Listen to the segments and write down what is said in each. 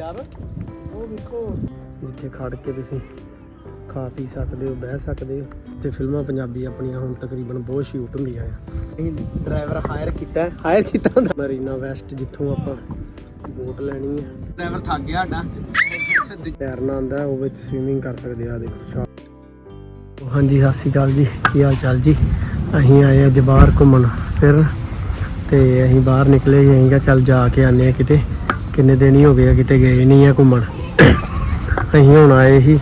ਯਾਰ ਉਹ ਵੇਖੋ। ਜਿੱਥੇ ਖੜ ਕੇ ਤੁਸੀਂ ਖਾ ਪੀ ਸਕਦੇ ਹੋ ਬਹਿ ਸਕਦੇ ਹੋ ਤੇ ਫਿਲਮਾਂ ਪੰਜਾਬੀ ਆਪਣੀਆਂ ਹੁਣ ਤਕਰੀਬਨ ਬਹੁਤ ਸ਼ੂਟ ਹੁੰਦੀਆਂ ਆ। ਅਸੀਂ ਡਰਾਈਵਰ ਹਾਇਰ ਕੀਤਾ। ਹਾਇਰ ਕੀਤਾ ਹੁੰਦਾ। ਮਰੀਨਾ ਵੈਸਟ ਜਿੱਥੋਂ ਆਪਾਂ ਬੋਟ ਲੈਣੀ ਹੈ ਡਰਾਈਵਰ ਥੱਕ ਗਿਆ ਸਾਡਾ। ਤੈਰਨਾ ਆਂਦਾ ਉਹ ਵਿੱਚ ਸਵੀਮਿੰਗ ਕਰ ਸਕਦੇ ਆ ਦੇਖੋ ਹਾਂਜੀ ਸਤਿ ਸ਼੍ਰੀ ਅਕਾਲ ਜੀ। ਕੀ ਹਾਲ ਚਾਲ ਜੀ? ਅਸੀਂ ਆਏ ਅੱਜ ਬਾਹਰ ਘੁੰਮਣ ਫਿਰ ਤੇ ਅਸੀਂ ਬਾਹਰ ਨਿਕਲੇ ਅਸੀਂ ਕਿਹਾ ਚੱਲ ਜਾ ਕੇ ਆਨੇ ਆ ਕਿਤੇ। ਕਿੰਨੇ ਦਿਨ ਹੀ ਹੋ ਗਏ ਆ, ਕਿਤੇ ਗਏ ਨਹੀਂ ਆ ਘੁੰਮਣ। ਅਸੀਂ ਹੁਣ ਆਏ ਸੀ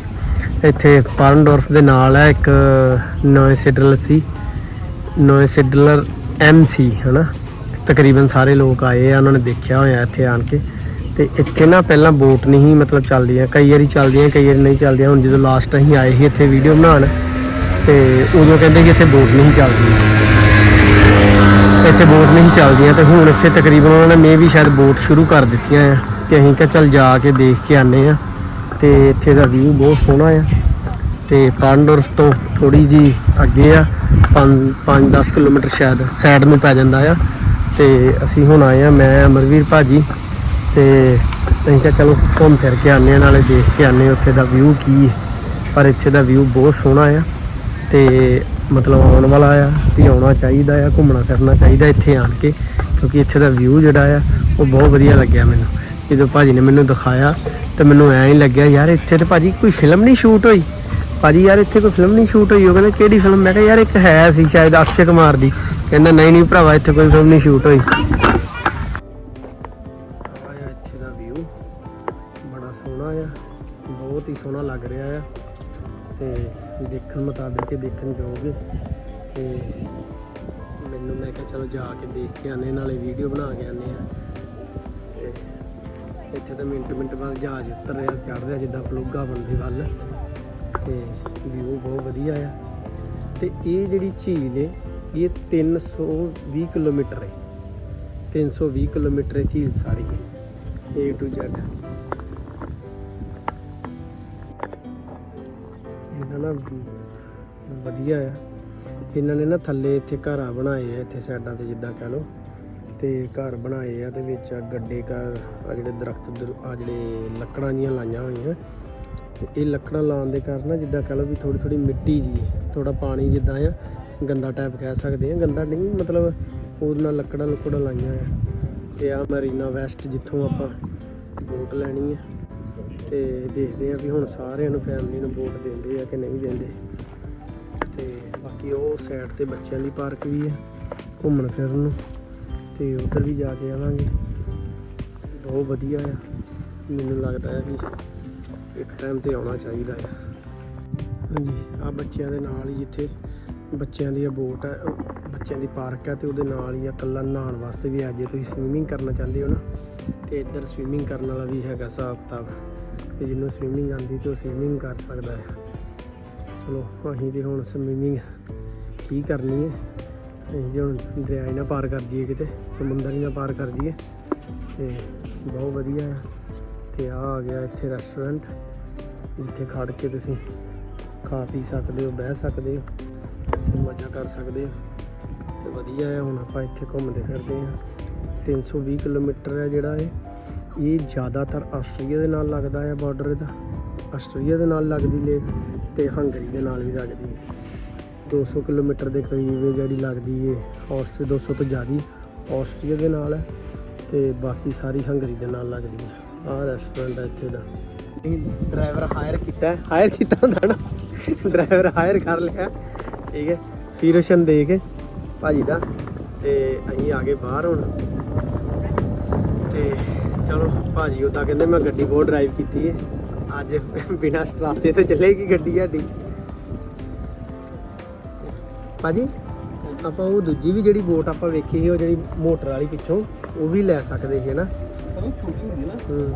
ਇੱਥੇ ਪਾਰਨਡੋਰਫ ਦੇ ਨਾਲ ਹੈ ਇੱਕ ਨੋਏ ਸਿਡਲਰ ਸੀ ਨੋਏ ਸਿਡਲਰ ਐਮਸੀ ਹਨਾ? ਤਕਰੀਬਨ ਸਾਰੇ ਲੋਕ ਆਏ ਆ, ਉਹਨਾਂ ਨੇ ਦੇਖਿਆ ਹੋਇਆ ਇੱਥੇ ਆਣ ਕੇ। ਤੇ ਇੱਥੇ ਨਾ ਪਹਿਲਾਂ ਬੋਟ ਨਹੀਂ ਮਤਲਬ ਚੱਲਦੀਆਂ, ਕਈ ਵਾਰੀ ਚੱਲਦੀਆਂ, ਕਈ ਵਾਰੀ ਨਹੀਂ ਚੱਲਦੀਆਂ। ਹੁਣ ਜਦੋਂ ਲਾਸਟ ਅਸੀਂ ਆਏ ਸੀ ਇੱਥੇ ਵੀਡੀਓ ਬਣਾਉਣ, ਤੇ ਉਦੋਂ ਕਹਿੰਦੇ ਕਿ ਇੱਥੇ ਬੋਟ ਨਹੀਂ ਚੱਲਦੀ। ਇੱਥੇ ਬੋਟ ਨਹੀਂ ਚੱਲਦੀਆਂ ਤੇ ਹੁਣ ਇੱਥੇ ਤਕਰੀਬਨ ਉਹਨਾਂ ਨੇ ਮੇ ਵੀ ਸ਼ਾਇਦ ਬੋਟ ਸ਼ੁਰੂ ਕਰ ਦਿੱਤੀਆਂ ਆ ਤੇ ਅਸੀਂ ਕਿਹਾ ਚੱਲ ਜਾ ਕੇ ਦੇਖ ਕੇ ਆਨੇ ਆ ਤੇ ਇੱਥੇ ਦਾ ਵਿਊ ਬਹੁਤ ਸੋਹਣਾ ਆ। ਤੇ ਪਾਂਡੋਰਫ ਤੋਂ ਥੋੜੀ ਜੀ ਅੱਗੇ ਆ 5-10 ਕਿਲੋਮੀਟਰ ਸ਼ਾਇਦ ਸਾਈਡ ਨੂੰ ਪੈ ਜਾਂਦਾ ਆ। ਤੇ ਅਸੀਂ ਹੁਣ ਆਏ ਆ ਮੈਂ, ਅਮਰਵੀਰ ਭਾਜੀ। ਤੇ ਅਸੀਂ ਕਿਹਾ ਚਲੋ ਘੁੰਮ ਫਿਰ ਕੇ ਆਨੇ ਆ ਨਾਲੇ ਦੇਖ ਕੇ ਆਨੇ ਉੱਥੇ ਦਾ ਵਿਊ ਕੀ ਹੈ। ਪਰ ਇੱਥੇ ਦਾ ਵਿਊ ਬਹੁਤ ਸੋਹਣਾ ਆ। ਤੇ ਮਤਲਬ ਆਉਣ ਵਾਲਾ ਆ, ਵੀ ਆਉਣਾ ਚਾਹੀਦਾ ਆ, ਘੁੰਮਣਾ ਫਿਰਨਾ ਚਾਹੀਦਾ ਇੱਥੇ ਆਣ ਕੇ, ਕਿਉਂਕਿ ਇੱਥੇ ਦਾ ਵਿਊ ਜਿਹੜਾ ਆ, ਉਹ ਬਹੁਤ ਵਧੀਆ ਲੱਗਿਆ ਮੈਨੂੰ। ਜਦੋਂ ਭਾਜੀ ਨੇ ਮੈਨੂੰ ਦਿਖਾਇਆ, ਤੇ ਮੈਨੂੰ ਐਂ ਹੀ ਲੱਗਿਆ, ਯਾਰ ਇੱਥੇ ਤੇ ਭਾਜੀ ਕੋਈ ਫਿਲਮ ਨਹੀਂ ਸ਼ੂਟ ਹੋਈ। ਭਾਜੀ, ਯਾਰ ਇੱਥੇ ਕੋਈ ਫਿਲਮ ਨਹੀਂ ਸ਼ੂਟ ਹੋਈ। ਉਹ ਕਹਿੰਦੇ, ਕਿਹੜੀ ਫਿਲਮ ਮੈਂ ਕਿਹਾ, ਯਾਰ ਇੱਕ ਹੈ ਸੀ ਸ਼ਾਇਦ ਅਕਸ਼ੇ ਕੁਮਾਰ ਦੀ। ਕਹਿੰਦਾ, ਨਹੀਂ ਨਹੀਂ ਭਰਾਵਾ, ਇੱਥੇ ਕੋਈ ਫਿਲਮ ਨਹੀਂ ਸ਼ੂਟ ਹੋਈ। ਆਇਆ ਇੱਥੇ ਦਾ ਵਿਊ ਬੜਾ ਸੋਹਣਾ ਆ, ਬਹੁਤ ਹੀ ਸੋਹਣਾ ਲੱਗ ਰਿਹਾ ਆ। ਤੇ ਦੇਖਣ ਮੁਤਾਬਿਕ ਦੇਖਣ ਜਾਓਗੇ ਹੈ। ਤੇ ਮੈਨੂੰ ਮੈਂ ਕਿਹਾ ਚਲੋ ਜਾ ਕੇ ਦੇਖ ਕੇ ਆਨੇ ਨਾਲੇ ਵੀਡੀਓ ਬਣਾ ਕੇ ਆਨੇ ਆ ਤੇ ਇੱਥੇ ਤਾਂ ਮਿੰਟ ਮਿੰਟ ਬਾਅਦ ਜਹਾਜ਼ ਉਤਰ ਰਿਹਾ ਚੜ ਰਿਹਾ ਜਿੱਦਾਂ ਫਲੂਗਾ ਬਣਦੇ ਵੱਲ। ਤੇ ਵਿਊ ਬਹੁਤ ਵਧੀਆ ਆ। ਤੇ ਇਹ ਜਿਹੜੀ ਝੀਲ ਹੈ ਇਹ 320 ਕਿਲੋਮੀਟਰ ਹੈ 320 ਕਿਲੋਮੀਟਰ ਇਹ ਝੀਲ ਸਾਰੀ। ਹੈ A to Z ਨਾ, ਵਧੀਆ ਆ। ਇਹਨਾਂ ਨੇ ਨਾ ਥੱਲੇ ਇੱਥੇ ਘਰਾਂ ਬਣਾਏ ਆ, ਇੱਥੇ ਸਾਈਡਾਂ ਤੇ ਜਿੱਦਾਂ ਕਹਿ ਲਓ। ਤੇ ਘਰ ਬਣਾਏ ਆ, ਤੇ ਵਿੱਚ ਆ ਗੱਡੇ ਘਰ ਆ ਜਿਹੜੇ ਦਰਖਤ ਆ ਜਿਹੜੇ ਲੱਕੜਾਂ ਜੀਆਂ ਲਾਈਆਂ ਹੋਈਆਂ। ਤੇ ਇਹ ਲੱਕੜਾਂ ਲਾਉਣ ਦੇ ਕਾਰਨ ਜਿੱਦਾਂ ਕਹਿ ਲਓ ਵੀ ਥੋੜੀ ਥੋੜੀ ਮਿੱਟੀ ਜੀ ਥੋੜਾ ਪਾਣੀ ਜਿੱਦਾਂ ਆ, ਗੰਦਾ ਟਾਈਪ ਕਹਿ ਸਕਦੇ ਆ। ਗੰਦਾ ਨਹੀਂ, ਮਤਲਬ ਉਹਦੇ ਨਾਲ ਲੱਕੜਾਂ ਲੁਕੜਾਂ ਲਾਈਆਂ ਆ। ਤੇ ਆ ਮਰੀਨਾ ਵੈਸਟ ਜਿੱਥੋਂ ਆਪਾਂ ਬੋਟ ਲੈਣੀ ਹੈ ਤੇ ਦੇਖਦੇ ਆ ਵੀ ਹੁਣ ਸਾਰਿਆਂ ਨੂੰ ਫੈਮਿਲੀ ਨੂੰ ਵੋਟ ਦਿੰਦੇ ਆ ਕਿ ਨਹੀਂ ਦਿੰਦੇ। ਤੇ ਬਾਕੀ ਉਹ ਸਾਈਡ ਤੇ ਬੱਚਿਆਂ ਦੀ ਪਾਰਕ ਵੀ ਹੈ ਘੁੰਮਣ ਫਿਰਨ ਨੂੰ। ਤੇ ਉੱਧਰ ਵੀ ਜਾ ਕੇ ਆਵਾਂਗੇ। ਬਹੁਤ ਵਧੀਆ ਆ। ਮੈਨੂੰ ਲੱਗਦਾ ਹੈ ਵੀ ਇੱਕ ਟਾਈਮ ਤੇ ਆਉਣਾ ਚਾਹੀਦਾ ਹੈ ਹਾਂਜੀ ਆ ਬੱਚਿਆਂ ਦੇ ਨਾਲ ਹੀ ਜਿੱਥੇ ਬੱਚਿਆਂ ਦੀ ਇਹ ਬੋਟ ਹੈ ਬੱਚਿਆਂ ਦੀ ਪਾਰਕ ਹੈ ਤੇ ਉਹਦੇ ਨਾਲ ਹੀ ਆ ਕੱਲਾ ਨਹਾਉਣ ਵਾਸਤੇ ਵੀ ਆ ਜੇ ਤੁਸੀਂ ਸਵੀਮਿੰਗ ਕਰਨਾ ਚਾਹੁੰਦੇ ਹੋ ਨਾ। ਤੇ ਇੱਧਰ ਸਵੀਮਿੰਗ ਕਰਨ ਵਾਲਾ ਵੀ ਹੈਗਾ ਹਿਸਾਬ ਕਿਤਾਬ, ਤੇ ਜਿਹਨੂੰ ਸਵੀਮਿੰਗ ਆਉਂਦੀ ਤੇ ਉਹ ਸਵੀਮਿੰਗ ਕਰ ਸਕਦਾ ਹੈ। ਚਲੋ, ਅਸੀਂ ਤੇ ਹੁਣ ਸਵੀਮਿੰਗ ਕੀ ਕਰਨੀ ਹੈ। ਅਸੀਂ ਜੇ ਹੁਣ ਦਰਿਆ ਹੀ ਨਾ ਪਾਰ ਕਰ ਦਈਏ ਕਿਤੇ, ਸਮੁੰਦਰ ਹੀ ਨਾ ਪਾਰ ਕਰ ਦਈਏ ਤੇ ਬਹੁਤ ਵਧੀਆ ਹੈ। ਤੇ ਆ ਆ ਗਿਆ ਇੱਥੇ ਰੈਸਟੋਰੈਂਟ ਜਿੱਥੇ ਖੜ ਕੇ ਤੁਸੀਂ ਖਾ ਪੀ ਸਕਦੇ ਹੋ, ਬਹਿ ਸਕਦੇ ਹੋ ਤੇ ਮਜ਼ਾ ਕਰ ਸਕਦੇ ਹੋ। ਤੇ ਵਧੀਆ ਹੈ, ਹੁਣ ਆਪਾਂ ਇੱਥੇ ਘੁੰਮਦੇ ਫਿਰਦੇ ਹਾਂ। 320 ਕਿਲੋਮੀਟਰ ਹੈ ਜਿਹੜਾ ਇਹ। ਇਹ ਜ਼ਿਆਦਾਤਰ ਆਸਟਰੀਆ ਦੇ ਨਾਲ ਲੱਗਦਾ ਹੈ ਬਾਰਡਰ ਇਹਦਾ। ਆਸਟਰੀਆ ਦੇ ਨਾਲ ਲੱਗਦੀ ਲੇ ਤੇ ਹੰਗਰੀ ਦੇ ਨਾਲ ਵੀ ਲੱਗਦੀ ਹੈ। 200 ਕਿਲੋਮੀਟਰ ਦੇ ਕਰੀਬ ਇਹ ਜਿਹੜੀ ਲੱਗਦੀ ਹੈ ਆਸਟਰੀਆ 200 ਤੋਂ ਜ਼ਿਆਦਾ ਆਸਟਰੀਆ ਦੇ ਨਾਲ ਹੈ ਤੇ ਬਾਕੀ ਸਾਰੀ ਹੰਗਰੀ ਦੇ ਨਾਲ ਲੱਗਦੀ ਹੈ। ਆਹ ਰੈਸਟੋਰੈਂਟ ਹੈ ਇੱਥੇ ਦਾ। ਡਰਾਈਵਰ ਹਾਇਰ ਕੀਤਾ ਹਾਇਰ ਕੀਤਾ ਹੁੰਦਾ ਨਾ। ਡਰਾਈਵਰ ਹਾਇਰ ਕਰ ਲਿਆ। ਠੀਕ ਹੈ। ਫੀਰੋਸ਼ਨ ਦੇ ਕੇ ਭਾਜੀ ਦਾ ਤੇ ਅਸੀਂ ਆ ਗਏ ਬਾਹਰ ਹੁਣ। ਤੇ ਚਲੋ ਭਾਜੀ ਉਦਾਂ ਕਹਿੰਦੇ ਮੈਂ ਗੱਡੀ ਬਹੁਤ ਡਰਾਈਵ ਕੀਤੀ ਹੈ ਅੱਜ ਬਿਨਾ ਸਟਰਾਫੇ ਤੇ ਚੱਲੇਗੀ ਗੱਡੀ ਸਾਡੀ। ਭਾਜੀ ਆਪਾਂ ਉਹ ਦੂਜੀ ਵੀ ਜਿਹੜੀ ਬੋਟ ਆਪਾਂ ਵੇਖੀ ਸੀ ਉਹ ਜਿਹੜੀ ਮੋਟਰ ਵਾਲੀ ਪਿੱਛੋਂ ਉਹ ਵੀ ਲੈ ਸਕਦੇ ਸੀ ਨਾ ਪਰ ਉਹ ਛੋਟੀ ਹੁੰਦੀ ਹੈ ਨਾ। ਹੂੰ।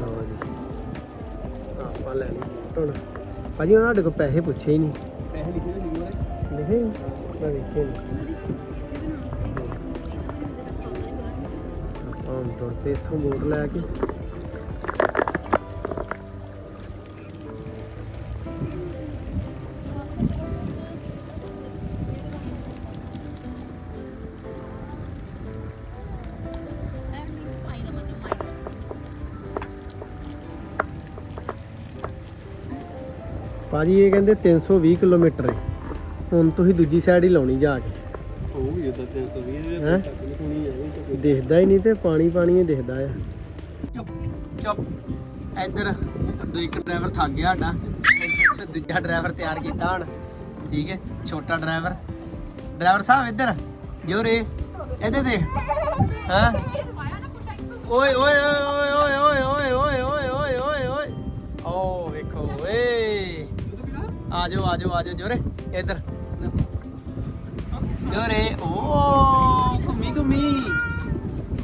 ਲਓ ਜੀ। ਆਪਾਂ ਲੈ ਲਈ ਬੋਟ ਹੁਣ। ਭਾਜੀ ਉਹਨਾਂ ਸਾਡੇ ਕੋਲ ਪੈਸੇ ਪੁੱਛੇ ਹੀ ਨਹੀਂ। ਪੈਸੇ ਲਿਖੇ ਉਹਨੇ ਲਿਖੇ ਨੀ? ਮੈਂ ਵੇਖੇ ਨਹੀਂ। ਹੁਣ ਤੁਰ ਪਏ ਇੱਥੋਂ ਬੋਟ ਲੈ ਕੇ। ਭਾਜੀ ਇਹ ਕਹਿੰਦੇ 320 ਕਿਲੋਮੀਟਰ ਹੈ। ਹੁਣ ਤੁਸੀਂ ਦੂਜੀ ਸਾਈਡ ਹੀ ਲਾਉਣੀ ਜਾ ਕੇ। ਉਹ ਵੀ ਇਦਾਂ 320 ਹੈਂ? ਤੱਕ ਨਹੀਂ ਹੋਣੀ ਹੈ ਦਿਖਦਾ ਹੀ ਨਹੀਂ ਤੇ ਪਾਣੀ ਪਾਣੀ ਹੀ ਦਿਖਦਾ ਆ ਚੁੱਪ ਚੁੱਪ ਇੱਧਰ ਦੋ ਇੱਕ ਡਰਾਈਵਰ ਥੱਕ ਗਿਆ ਸਾਡਾ ਤੇ ਦੂਜਾ ਡਰਾਈਵਰ ਤਿਆਰ ਕੀਤਾ ਹੁਣ ਠੀਕ ਹੈ ਛੋਟਾ ਡਰਾਈਵਰ ਡਰਾਈਵਰ ਸਾਹਿਬ ਇੱਧਰ ਜੋਰੇ ਇੱਧਰ ਦੇ ਹਾਂ ਓਏ ਓਏ ਓਏ ਓਏ ਓਏ ਓਏ ਓਏ ਓਏ ਓਏ ਓਏ ਓਏ ਓ ਵੇਖੋ ਓਏ ਆ ਜਾਓ ਆ ਜਾਓ ਆ ਜਾਓ ਜੋਰੇ ਇੱਧਰ ਜੋਰੇ ਓ ਘੁੰਮੀ ਘੁੰਮੀ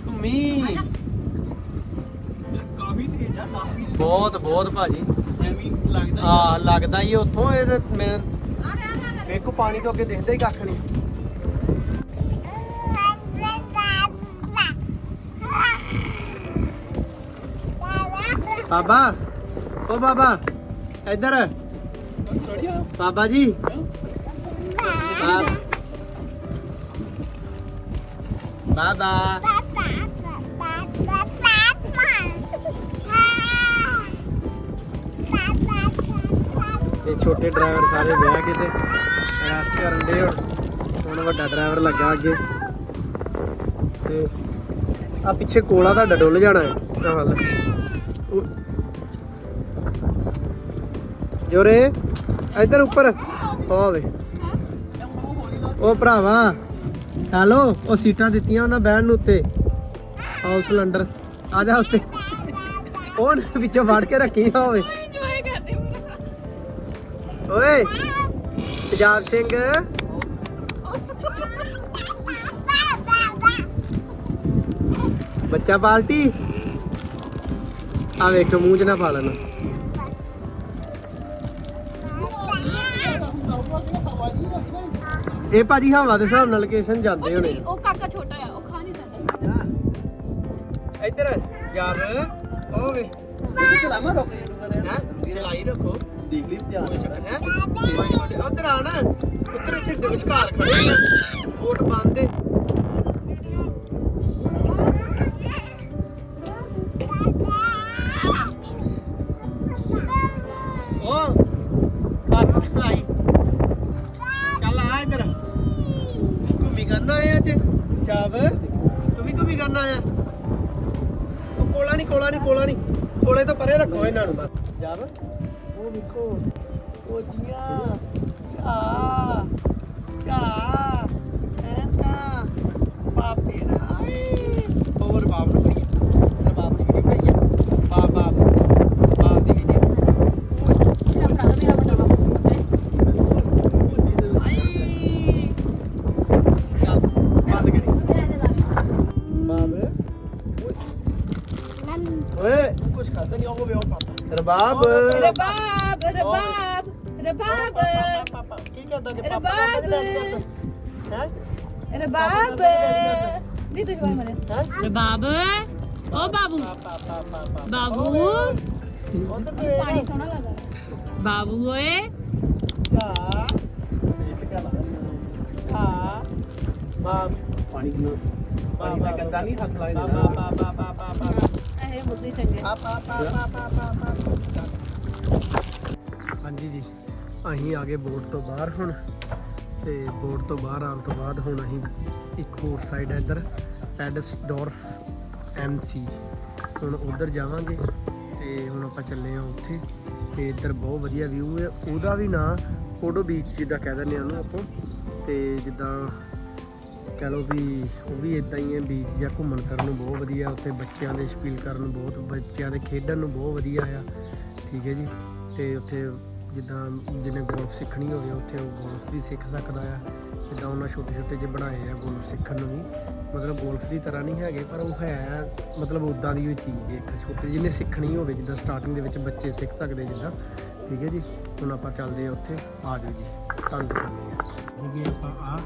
ਘੁੰਮੀ। ਕਾਫੀ ਤੇਜ਼ ਆ ਕਾਫੀ। ਬਹੁਤ ਬਹੁਤ ਭਾਜੀ। ਐਵੇਂ ਲੱਗਦਾ ਆ। ਲੱਗਦਾ ਹੀ ਉੱਥੋਂ ਇਹ ਤੇ ਮੈਂ ਵੇਖੋ ਪਾਣੀ ਤੋਂ ਅੱਗੇ ਦਿਖਦਾ ਹੀ ਕੱਖ ਨਹੀਂ। ਬਾਬਾ ਓ ਬਾਬਾ ਇੱਧਰ। ਬਾਬਾ ਜੀ। ਬਾਬ- ਬਾਬਾ ਇਹ ਛੋਟੇ ਡਰਾਈਵਰ ਸਾਰੇ ਵਿਆਹ ਕੇ ਰੈਸਟ ਕਰਨ ਦੇ ਹੁਣ। ਹੁਣ ਵੱਡਾ ਡਰਾਈਵਰ ਲੱਗਾ ਅੱਗੇ। ਤੇ ਆ ਪਿੱਛੇ ਕੋਲਾ ਤੁਹਾਡਾ ਡੁੱਲ ਜਾਣਾ ਹੈ, ਆਹ ਹੱਲ ਜੋਰੇ, ਇੱਧਰ ਉੱਪਰ। ਹੋਵੇ ਉਹ ਭਰਾਵਾ। ਹੈਲੋ ਉਹ ਸੀਟਾਂ ਦਿੱਤੀਆਂ ਉਹਨਾਂ ਬਹਿਣ ਨੂੰ ਉੱਤੇ। ਆਓ ਸਿਲੰਡਰ ਆ ਜਾ ਉੱਤੇ। ਉਹ ਨਾ ਵਿੱਚੋਂ ਵੜ ਕੇ ਰੱਖੀ ਹੋਵੇ ਓਏ? ਪੰਜਾਬ ਸਿੰਘ। ਬੱਚਾ ਪਾਲਟੀ? ਆ ਵੇਖੋ ਮੂੰਹ ਚ ਨਾ ਪਾ ਲੈਣਾ। ਇਹ ਭਾਜੀ ਹਵਾ ਦੇ ਹਿਸਾਬ ਨਾਲ ਲੋਕੇਸ਼ਨ ਜਾਂਦੇ ਹੋਣੇ। ਉਹ ਕਾਕਾ ਛੋਟਾ ਆ ਉਹ ਖਾ ਨਹੀਂ ਸਕਦਾ। ਇੱਧਰ ਜਾਬ ਓਵੇ ਚਲਾਵਾ ਰੁਕ। ਹੈ? ਚਲਾਈ ਰੱਖੋ। ਦੇਖ ਲਈ ਧਿਆਨ ਕੋਈ ਚੱਕਰ ਹੈ ਉਧਰ ਆ ਨਾ। ਉਧਰ ਇੱਥੇ ਵਿਚਕਾਰ ਖੜੇ ਵੋਟ ਪਾਉਂਦੇ ਕੋਲੇ ਤੋਂ ਪਰੇ ਰੱਖੋ ਇਹਨਾਂ ਨੂੰ ਬਸ। ਯਾਰ ਉਹ ਵੇਖੋ ਉਹ ਜੀਆਂ ਚਾ ਓਏ ਕੁਛ ਖਾਦਾ ਨਹੀਂ ਉਹ ਵੇ ਉਹ ਪਾਪਾ। ਰਬਾਬ। ਰਬਾਬ। ਰਬਾਬ ਰਬਾਬ ਪਾਪਾ ਕੀ ਕਹਦਾ ਕਿ। ਪਾਪਾ ਕਹਿੰਦਾ ਡੈਡੀ ਕਰਦਾ ਹੈ? ਰਬਾਬ। ਨਹੀਂ ਤੂੰ ਜਵਾਨ ਮਰੇ। ਰਬਾਬ। ਓ ਬਾਬੂ। ਪਾਪਾ ਪਾਪਾ ਪਾਪਾ। ਬਾਬੂ। ਉਧਰ ਤੇ ਪਾਣੀ ਸੋਹਣਾ ਲੱਗਦਾ। ਬਾਬੂ ਓਏ। ਕਾ ਇਸ ਕਾ ਆ। ਬਾਬ ਪਾਣੀ ਨੂੰ ਪਾਣੀ ਦਾ ਗੰਦਾ ਨਹੀਂ ਹੱਥ ਲਾਏ ਬਾਬਾ ਬਾਬਾ ਬਾਬਾ ਬਾਬਾ ਇਹ ਬੁੱਧੀ ਚੰਗੇ ਹਾਂਜੀ ਜੀ, ਅਸੀਂ ਆ ਗਏ ਬੋਟ ਤੋਂ ਬਾਹਰ ਹੁਣ। ਤੇ ਬੋਟ ਤੋਂ ਬਾਹਰ ਆਉਣ ਤੋਂ ਬਾਅਦ ਹੁਣ ਅਸੀਂ ਇੱਕ ਹੋਰ ਸਾਈਡ ਹੈ ਇੱਧਰ ਪੈਡਸਡੋਰਫ ਐਮਸੀ ਹੁਣ ਉਧਰ ਜਾਵਾਂਗੇ ਤੇ ਹੁਣ ਆਪਾਂ ਚੱਲੇ ਆ ਉੱਥੇ। ਤੇ ਇੱਧਰ ਬਹੁਤ ਵਧੀਆ ਵਿਊ ਹੈ। ਉਹਦਾ ਵੀ ਨਾਂ ਕੋਡੋ ਬੀਚ ਜਿੱਦਾਂ ਕਹਿ ਦਿੰਦੇ ਆ ਉਹਨੂੰ ਆਪਾਂ। ਤੇ ਜਿੱਦਾਂ ਕਹਿ ਲਓ ਵੀ ਉਹ ਵੀ ਇਦਾਂ ਹੀ ਹੈ ਬੀਚ ਜਾਂ ਘੁੰਮਣ ਫਿਰਨ ਨੂੰ ਬਹੁਤ ਵਧੀਆ, ਉੱਥੇ ਬੱਚਿਆਂ ਦੇ ਸਪੀਲ ਕਰਨ ਨੂੰ ਬਹੁਤ, ਬੱਚਿਆਂ ਦੇ ਖੇਡਣ ਨੂੰ ਬਹੁਤ ਵਧੀਆ ਆ। ਠੀਕ ਹੈ ਜੀ। ਤੇ ਉੱਥੇ ਜਿੱਦਾਂ ਜਿਹਨੇ ਗੋਲਫ ਸਿੱਖਣੀ ਹੋਵੇ, ਉੱਥੇ ਉਹ ਗੋਲਫ ਵੀ ਸਿੱਖ ਸਕਦਾ ਆ। ਜਿੱਦਾਂ ਉਹਨਾਂ ਛੋਟੇ ਛੋਟੇ ਜਿਹੇ ਬਣਾਏ ਆ ਗੋਲਫ ਸਿੱਖਣ ਨੂੰ ਵੀ। ਮਤਲਬ ਗੋਲਫ ਦੀ ਤਰ੍ਹਾਂ ਨਹੀਂ ਹੈਗੇ, ਪਰ ਉਹ ਹੈ, ਮਤਲਬ ਉਦਾਂ ਦੀ ਹੀ ਚੀਜ਼ ਹੈ। ਇੱਕ ਛੋਟੇ ਜਿਹਨੇ ਸਿੱਖਣੀ ਹੋਵੇ, ਜਿੱਦਾਂ ਸਟਾਰਟਿੰਗ ਦੇ ਵਿੱਚ ਬੱਚੇ ਸਿੱਖ ਸਕਦੇ ਜਿੱਦਾਂ। ਠੀਕ ਹੈ ਜੀ। ਹੁਣ ਆਪਾਂ ਚੱਲਦੇ ਆ ਉੱਥੇ। ਆ ਜਾਓ ਜੀ। ਤੁਹਾਨੂੰ ਦਿਖਾਉਂਦੇ ਆ। ਜੀ ਆਪਾਂ ਆ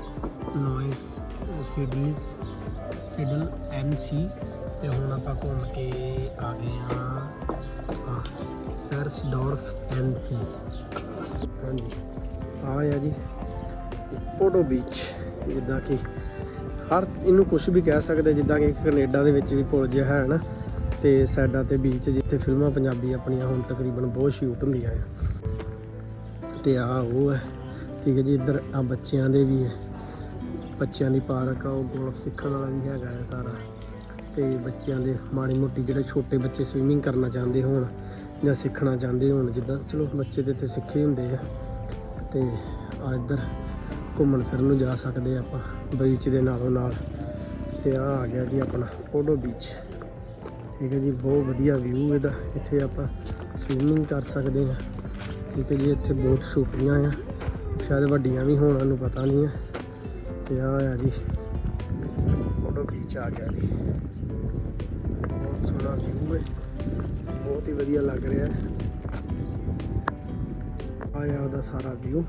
ਨੋਇਸ ਸਿਡਨਸ ਸਿਡਲ ਐਮਸੀ ਤੇ ਹੁਣ ਆਪਾਂ ਘੁੰਮ ਕੇ ਆ ਗਏ ਆ ਫੈਰਸਡੋਰਫ ਐਮਸੀ ਹਾਂਜੀ, ਆ ਆ ਜੀ ਪੋਡੋ ਬੀਚ ਜਿੱਦਾਂ ਕਿ ਹਰ, ਇਹਨੂੰ ਕੁਝ ਵੀ ਕਹਿ ਸਕਦੇ, ਜਿੱਦਾਂ ਕਿ ਕੈਨੇਡਾ ਦੇ ਵਿੱਚ ਵੀ ਪੁਲ ਜਿਹਾ ਹੈ ਨਾ, ਤੇ ਸਾਈਡਾਂ ਤੇ ਬੀਚ ਜਿੱਥੇ ਫਿਲਮਾਂ ਪੰਜਾਬੀ ਆਪਣੀਆਂ ਹੁਣ ਤਕਰੀਬਨ ਬਹੁਤ ਸ਼ੂਟ ਹੁੰਦੀਆਂ ਆ। ਤੇ ਆ ਉਹ ਹੈ ਠੀਕ ਹੈ ਜੀ, ਇੱਧਰ ਆ ਬੱਚਿਆਂ ਦੇ ਵੀ ਹੈ। ਬੱਚਿਆਂ ਦੀ ਪਾਰਕ ਆ, ਉਹ ਗੋਲਫ ਸਿੱਖਣ ਵਾਲਾ ਵੀ ਹੈਗਾ ਹੈ ਸਾਰਾ। ਤੇ ਬੱਚਿਆਂ ਦੇ ਮਾੜੀ ਮੋਟੀ ਜਿਹੜੇ ਛੋਟੇ ਬੱਚੇ ਸਵਿਮਿੰਗ ਕਰਨਾ ਚਾਹੁੰਦੇ ਹੋਣ ਜਾਂ ਸਿੱਖਣਾ ਚਾਹੁੰਦੇ ਹੋਣ, ਜਿੱਦਾਂ ਚਲੋ ਬੱਚੇ ਤੇ ਇੱਥੇ ਸਿੱਖੇ ਹੀ ਹੁੰਦੇ ਆ। ਤੇ ਆ ਇੱਧਰ ਘੁੰਮਣ ਫਿਰਨ ਨੂੰ ਜਾ ਸਕਦੇ ਆ ਆਪਾਂ ਬੀਚ ਦੇ ਨਾਲੋਂ ਨਾਲ। ਤੇ ਆ ਆ ਗਿਆ ਜੀ ਆਪਣਾ ਪੋਡੋ ਬੀਚ ਠੀਕ ਹੈ ਜੀ, ਬਹੁਤ ਵਧੀਆ ਵਿਊ ਇਹਦਾ। ਇੱਥੇ ਆਪਾਂ ਸਵਿਮਿੰਗ ਕਰ ਸਕਦੇ ਹਾਂ ਠੀਕ ਹੈ ਜੀ, ਇੱਥੇ ਬਹੁਤ ਛੋਟੀਆਂ ਆ। ਸ਼ਾਇਦ ਵੱਡੀਆਂ ਵੀ ਹੋਣ ਨੂੰ ਪਤਾ ਨਹੀਂ ਹੈ ਤੇ ਆ ਆ ਜੀ? ਫੋਟੋ ਬੀਚ ਆ ਗਿਆ ਜੀ। ਬਹੁਤ ਸੋਹਣਾ ਵਿਊ ਹੈ। ਬਹੁਤ ਹੀ ਵਧੀਆ ਲੱਗ ਰਿਹਾ ਹੈ। ਆਇਆ ਉਹਦਾ ਸਾਰਾ ਵਿਊ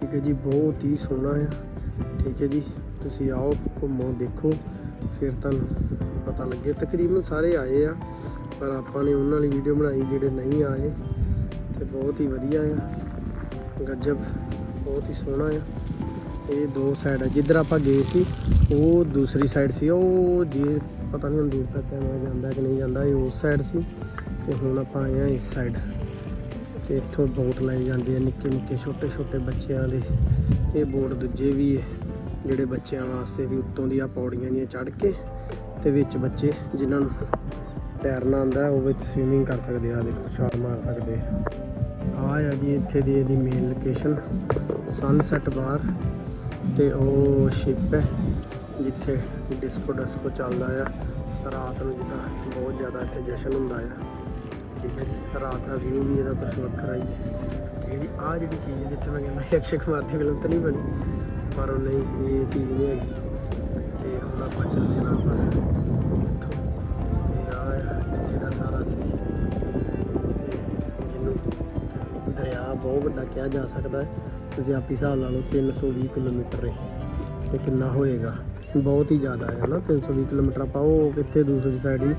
ਠੀਕ ਹੈ ਜੀ, ਬਹੁਤ ਹੀ ਸੋਹਣਾ ਆ। ਠੀਕ ਹੈ ਜੀ, ਤੁਸੀਂ ਆਓ, ਘੁੰਮੋ, ਦੇਖੋ। ਫਿਰ ਤੁਹਾਨੂੰ ਪਤਾ ਲੱਗੇ। ਤਕਰੀਬਨ ਸਾਰੇ ਆਏ ਆ, ਪਰ ਆਪਾਂ ਨੇ ਉਹਨਾਂ ਲਈ ਵੀਡੀਓ ਬਣਾਈ, ਜਿਹੜੇ ਨਹੀਂ ਆਏ। ਤੇ ਬਹੁਤ ਹੀ ਵਧੀਆ ਆ। ਗਜਬ, ਬਹੁਤ ਹੀ ਸੋਹਣਾ ਆ। ਇਹ ਦੋ ਸਾਈਡ ਆ, ਜਿੱਧਰ ਆਪਾਂ ਗਏ ਸੀ, ਉਹ ਦੂਸਰੀ ਸਾਈਡ ਸੀ। ਉਹ ਜੇ ਪਤਾ ਨਹੀਂ ਹੁਣ ਦੂਰ ਤੱਕ ਕੈਮਰਾ ਜਾਂਦਾ ਕਿ ਨਹੀਂ ਜਾਂਦਾ, ਇਹ ਉਸ ਸਾਈਡ ਸੀ ਤੇ ਹੁਣ ਆਪਾਂ ਆਏ ਆ ਇਸ ਸਾਈਡ ਤੇ ਇੱਥੋਂ ਬੋਟ ਲਾਈ ਜਾਂਦੀ ਹੈ ਨਿੱਕੇ ਨਿੱਕੇ, ਛੋਟੇ ਛੋਟੇ ਬੱਚਿਆਂ ਦੇ। ਇਹ ਬੋਟ ਦੂਜੇ ਵੀ ਹੈ ਜਿਹੜੇ ਬੱਚਿਆਂ ਵਾਸਤੇ ਵੀ ਉੱਤੋਂ ਦੀਆਂ ਪੌੜੀਆਂ ਜੀਆਂ ਚੜ੍ਹ ਕੇ ਤੇ ਵਿੱਚ ਬੱਚੇ ਜਿਨ੍ਹਾਂ ਨੂੰ ਤੈਰਨਾ ਆਉਂਦਾ, ਉਹ ਵਿੱਚ ਸਵੀਮਿੰਗ ਕਰ ਸਕਦੇ ਆ ਦੇਖੋ, ਛਾਲ ਮਾਰ ਸਕਦੇ ਆ। ਆ ਜੀ ਇੱਥੇ ਦੀ ਇਹਦੀ ਮੇਨ ਲੋਕੇਸ਼ਨ ਸਨਸੈਟ ਬਾਰ ਤੇ ਉਹ ਸ਼ਿਪ ਹੈ, ਜਿੱਥੇ ਡਿਸਕੋ ਡਿਸਕੋ ਚੱਲਦਾ ਆ। ਰਾਤ ਨੂੰ ਜਿੱਦਾਂ ਬਹੁਤ ਜ਼ਿਆਦਾ ਇੱਥੇ ਜਸ਼ਨ ਹੁੰਦਾ ਆ। ਠੀਕ ਹੈ ਜੀ, ਰਾਤ ਦਾ ਵਿਊ ਵੀ ਇਹਦਾ ਕੁਝ ਵੱਖਰਾ ਹੀ ਹੈ। ਠੀਕ ਹੈ ਆਹ ਜਿਹੜੀ ਚੀਜ਼ ਹੈ ਜਿੱਥੇ ਮੈਂ ਕਹਿੰਦਾ ਅਕਸ਼ੇ ਕੁਮਾਰ ਦੀ ਫਿਲਮ ਤਾਂ ਨਹੀਂ ਬਣੀ, ਪਰ ਉਹ ਨਹੀਂ, ਇਹ ਚੀਜ਼ ਨਹੀਂ ਹੈਗੀ। ਤੇ ਹੁਣ ਆਪਾਂ ਚੱਲਦੇ ਹਾਂ ਬਸ ਬਹੁਤ ਜਾ ਸਕਦਾ ਹੈ। ਤੁਸੀਂ ਆਪ ਹੀ ਹਿਸਾਬ ਲਾ ਲਓ 320 ਕਿਲੋਮੀਟਰ ਹੈ। ਤੇ ਕਿੰਨਾ ਹੋਏਗਾ? ਬਹੁਤ ਹੀ ਜ਼ਿਆਦਾ ਹੈ ਨਾ 320 ਕਿਲੋਮੀਟਰ ਆਪਾਂ ਉਹ ਕਿੱਥੇ ਦੂਸਰੀ ਸਾਈਡ ਹੀ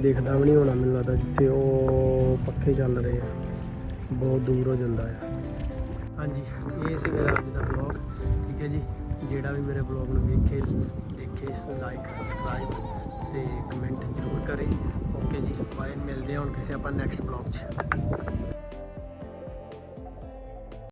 ਦੇਖਦਾ ਵੀ ਨਹੀਂ ਹੋਣਾ, ਮੈਨੂੰ ਲੱਗਦਾ ਜਿੱਥੇ ਉਹ ਪੱਖੇ ਚੱਲ ਰਹੇ ਆ। ਬਹੁਤ ਦੂਰ ਹੋ ਜਾਂਦਾ ਹੈ ਹਾਂਜੀ, ਇਹ ਸੀ ਮੇਰਾ ਅੱਜ ਦਾ ਬਲੌਗ ਠੀਕ ਹੈ ਜੀ, ਜਿਹੜਾ ਵੀ ਮੇਰੇ ਬਲੌਗ ਨੂੰ ਵੇਖੇ, ਦੇਖੇ ਲਾਈਕ ਸਬਸਕ੍ਰਾਈਬ ਤੇ ਕਮੈਂਟ ਜ਼ਰੂਰ ਕਰੇ। ਓਕੇ ਜੀ ਬਾਏ ਮਿਲਦੇ ਹਾਂ ਹੁਣ ਕਿਸੇ ਆਪਾਂ ਨੈਕਸਟ ਬਲੌਗ 'ਚ।